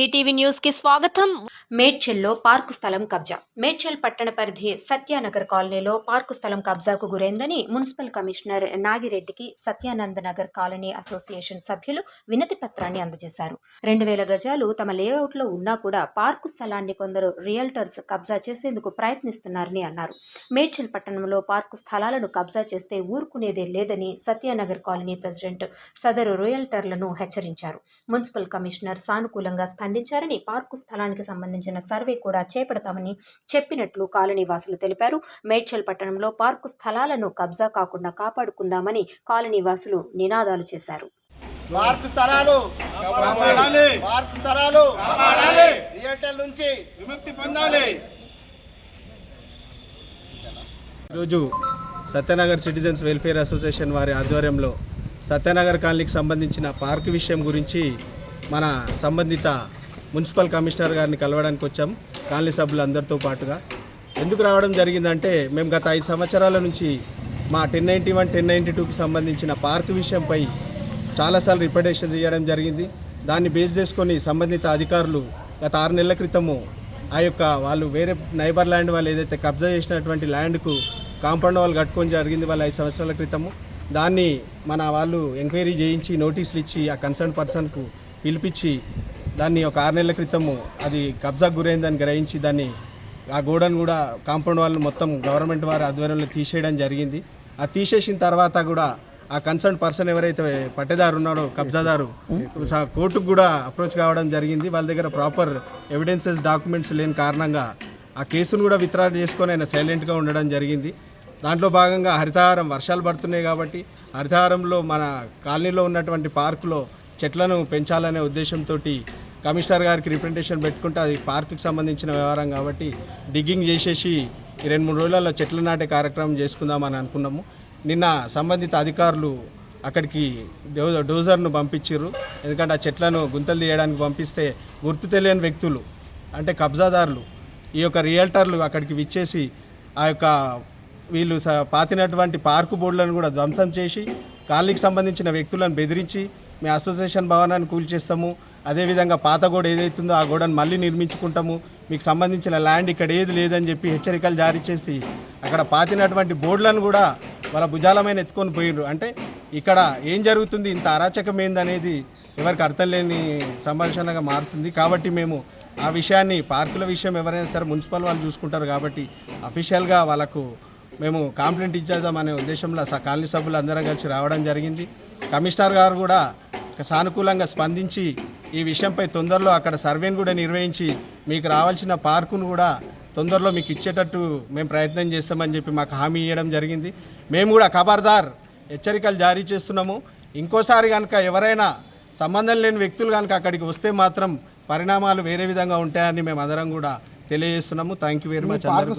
DTV న్యూస్కి స్వాగతం. మేడ్చల్లో park స్థలం కబ్జా. మేడ్చల్ పట్టణ పరిధి సత్యానగర్ కాలనీలో పార్కు స్థలం కబ్జాకు గురైందని మున్సిపల్ కమిషనర్ నాగిరెడ్డికి సత్యానంద నగర్ కాలనీ అసోసియేషన్ సభ్యులు వినతి పత్రాన్ని అందజేశారు. రెండు వేల గజాలు తమ లేఅవుట్లో ఉన్నా కూడా పార్కు స్థలాన్ని కొందరు రియల్టర్స్ కబ్జా చేసేందుకు ప్రయత్నిస్తున్నారని అన్నారు. మేడ్చల్ పట్టణంలో పార్కు స్థలాలను కబ్జా చేస్తే ఊరుకునేదే లేదని సత్యానగర్ కాలనీ ప్రెసిడెంట్ సదరు రియల్టర్లను హెచ్చరించారు. మున్సిపల్ కమిషనర్ సానుకూలంగా స్పందించారని పార్కు స్థలానికి సంబంధించిన సర్వే కూడా చేపడతామని చెప్పినట్లు కాలనీ వాసులు తెలిపారు. మేడ్చల్ పట్టణంలో పార్కు స్థలాలను కబ్జా కాకుండా కాపాడుకుందామని కాలనీ వాసులు నినాదాలు చేశారు. పార్క్ స్థలాలు కాపాడాలి. పార్క్ స్థలాలు కాపాడాలి. థియేటర్ నుంచి విముక్తి పొందాలి. ఈరోజు సత్యనగర్ సిటిజన్స్ వెల్ఫేర్ అసోసియేషన్ వారి ఆధ్వర్యంలో సత్యనగర్ కాలనీకి సంబంధించిన పార్క్ విషయం గురించి మన సంబంధిత మున్సిపల్ కమిషనర్ గారిని కలవడానికి వచ్చాం. కాలనీ సభ్యులందరితో పాటుగా. ఎందుకు రావడం జరిగిందంటే మేము గత ఐదు సంవత్సరాల నుంచి మా ten ninety one ten ninety టూకి సంబంధించిన పార్క్ విషయంపై చాలాసార్లు రిప్రజెంటేషన్ చేయడం జరిగింది. దాన్ని బేస్ చేసుకొని సంబంధిత అధికారులు గత ఆరు నెలల క్రితము ఆ యొక్క వాళ్ళు వేరే నైబర్ ల్యాండ్ వాళ్ళు ఏదైతే కబ్జా చేసినటువంటి ల్యాండ్కు కాంపౌండ్ వాళ్ళు కట్టుకొని జరిగింది వాళ్ళ ఐదు సంవత్సరాల క్రితము. దాన్ని మన వాళ్ళు ఎంక్వైరీ చేయించి నోటీసులు ఇచ్చి ఆ కన్సర్న్ పర్సన్కు పిలిపించి దాన్ని ఒక ఆరు నెలల క్రితము అది కబ్జా గురైందని గ్రహించి దాన్ని ఆ గోడను కూడా కాంపౌండ్ వాళ్ళు మొత్తం గవర్నమెంట్ వారి ఆధ్వర్యంలో తీసేయడం జరిగింది. ఆ తీసేసిన తర్వాత కూడా ఆ కన్సర్న్ పర్సన్ ఎవరైతే పట్టేదారు ఉన్నాడో కబ్జాదారు కోర్టుకు కూడా అప్రోచ్ కావడం జరిగింది. వాళ్ళ దగ్గర ప్రాపర్ ఎవిడెన్సెస్ డాక్యుమెంట్స్ లేని కారణంగా ఆ కేసును కూడా విత్డ్రా చేసుకొని ఆయన సైలెంట్గా ఉండడం జరిగింది. దాంట్లో భాగంగా హరితహారం వర్షాలు పడుతున్నాయి కాబట్టి హరితహారంలో మన కాలనీలో ఉన్నటువంటి పార్కులో చెట్లను పెంచాలనే ఉద్దేశంతో కమిషనర్ గారికి రిప్రజెంటేషన్ పెట్టుకుంటే అది పార్కుకి సంబంధించిన వ్యవహారం కాబట్టి డిగ్గింగ్ చేసేసి రెండు మూడు రోజులలో చెట్లు నాటే కార్యక్రమం చేసుకుందామని అనుకున్నాము. నిన్న సంబంధిత అధికారులు అక్కడికి డోజర్ను పంపించారు ఎందుకంటే ఆ చెట్లను గుంతలు తీయడానికి పంపిస్తే గుర్తు తెలియని వ్యక్తులు అంటే కబ్జాదారులు ఈ యొక్క రియల్టర్లు అక్కడికి విచ్చేసి ఆ యొక్క వీళ్ళు స- పాతినటువంటి పార్కు బోర్డులను కూడా ధ్వంసం చేసి కాలనీకి సంబంధించిన వ్యక్తులను బెదిరించి మీ అసోసియేషన్ భవనాన్ని కూల్చేస్తాము అదేవిధంగా పాత గోడ ఏదైతుందో ఆ గోడను మళ్ళీ నిర్మించుకుంటాము. మీకు సంబంధించిన ల్యాండ్ ఇక్కడ ఏది లేదని చెప్పి హెచ్చరికలు జారీ చేసి అక్కడ పాతినటువంటి బోర్డులను కూడా వాళ్ళ భుజాలమైన ఎత్తుకొని పోయిండ్రు అంటే ఇక్కడ ఏం జరుగుతుంది ఇంత అరాచకం ఏందనేది ఎవరికి అర్థం లేని సంభాషణగా మారుతుంది. కాబట్టి మేము ఆ విషయాన్ని పార్కుల విషయం ఎవరైనా సరే మున్సిపల్ వాళ్ళు చూసుకుంటారు కాబట్టి అఫీషియల్గా వాళ్ళకు మేము కాంప్లైంట్ ఇచ్చేద్దామనే ఉద్దేశంలో స కాలనీ సభ్యులు అందరం కలిసి రావడం జరిగింది. కమిషనర్ గారు కూడా సానుకూలంగా స్పందించి ఈ విషయంపై తొందరలో అక్కడ సర్వేను కూడా నిర్వహించి మీకు రావాల్సిన పార్కును కూడా తొందరలో మీకు ఇచ్చేటట్టు మేము ప్రయత్నం చేస్తామని చెప్పి మాకు హామీ ఇవ్వడం జరిగింది. మేము కూడా ఖబర్దార్ హెచ్చరికలు జారీ చేస్తున్నాము. ఇంకోసారి కనుక ఎవరైనా సంబంధం లేని వ్యక్తులు కనుక అక్కడికి వస్తే మాత్రం పరిణామాలు వేరే విధంగా ఉంటాయని మేము అందరం కూడా తెలియజేస్తున్నాము. Thank you very much